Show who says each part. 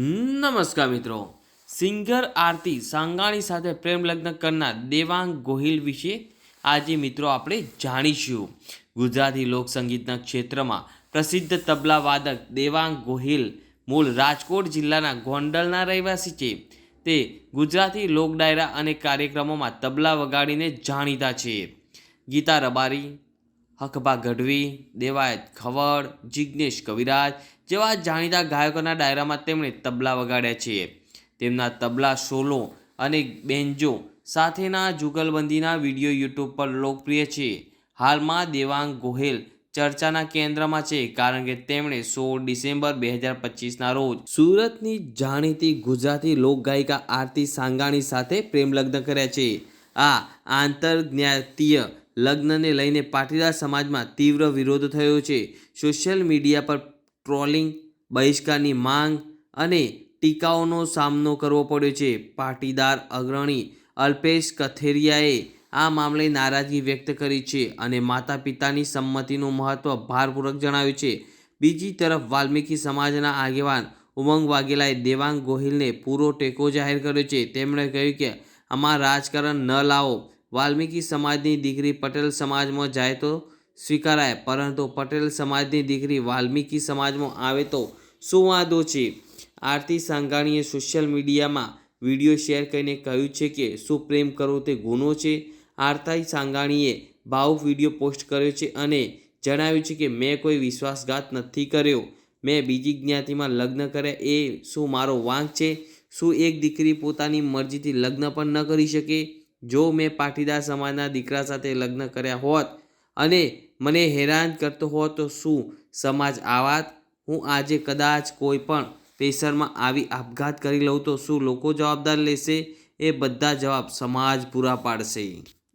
Speaker 1: નમસ્કાર મિત્રો. સિંગર આરતી સાંગાણી સાથે પ્રેમ લગ્ન કરનાર દેવાંગ ગોહિલ વિશે આજે મિત્રો આપણે જાણીશું. ગુજરાતી લોકસંગીતના ક્ષેત્રમાં પ્રસિદ્ધ તબલા વાદક દેવાંગ ગોહિલ મૂળ રાજકોટ જિલ્લાના ગોંડલના રહેવાસી છે. તે ગુજરાતી લોક ડાયરા અને કાર્યક્રમોમાં તબલા વગાડીને જાણીતા છે. ગીતા રબારી હકબા ગઢવી, દેવાયત ખવડ જિજ્ઞેશ કવિરાજ જેવા જાણીતા ગાયકોના ડાયરામાં તેમણે તબલા વગાડ્યા છે. તેમના તબલા સોલો અને બેન્જો સાથેના જુગલબંધીના વીડિયો યુટ્યુબ પર લોકપ્રિય છે. હાલમાં દેવાંગ ગોહેલ ચર્ચાના કેન્દ્રમાં છે કારણ કે તેમણે સોળ ડિસેમ્બર બે હજાર પચીસના રોજ સુરતની જાણીતી ગુજરાતી લોકગાયિકા આરતી સાંગાણી સાથે પ્રેમ લગ્ન કર્યા છે. આ આંતરજ્ઞાતીય લગ્નને લઈને પાટીદાર સમાજમાં તીવ્ર વિરોધ થયો છે. સોશિયલ મીડિયા પર ટ્રોલિંગ, બહિષ્કારની માંગ અને ટીકાઓનો સામનો કરવો પડ્યો છે. પાટીદાર અગ્રણી અલ્પેશ કથેરિયાએ આ મામલે નારાજગી વ્યક્ત કરી છે અને માતા પિતાની સંમતિનું મહત્વ ભારપૂર્વક જણાવ્યું છે. બીજી તરફ, વાલ્મીકી સમાજના આગેવાન ઉમંગ વાઘેલાએ દેવાંગ ગોહિલને પૂરો ટેકો જાહેર કર્યો છે. તેમણે કહ્યું કે આમાં રાજકારણ ન લાવો. વાલ્મીકી સમાજની દીકરી પટેલ સમાજમાં જાય તો સ્વીકારાય, પરંતુ પટેલ સમાજની દીકરી વાલ્મીકી સમાજમાં આવે તો શું વાંધો છે? આરતી સાંઘાણીએ સોશિયલ મીડિયામાં વીડિયો શેર કરીને કહ્યું છે કે, શું પ્રેમ કરવો તે ગુનો છે? આરતી સાંઘાણીએ ભાવુક વીડિયો પોસ્ટ કર્યો છે અને જણાવ્યું છે કે, મેં કોઈ વિશ્વાસઘાત નથી કર્યો. મેં બીજી જ્ઞાતિમાં લગ્ન કર્યા. એ શું મારો વાંક છે? શું એક દીકરી પોતાની મરજીથી લગ્ન પણ ન કરી શકે? જો મેં પાટીદાર સમાજના દીકરા સાથે લગ્ન કર્યા હોત અને મને હેરાન કરતો હોત, તો શું સમાજ આવાત? હું આજે કદાચ કોઈ પણ પ્રેશરમાં આવી આપઘાત કરી લઉં, તો શું લોકો જવાબદાર લેશે? એ બધા જવાબ સમાજ પૂરા પાડશે.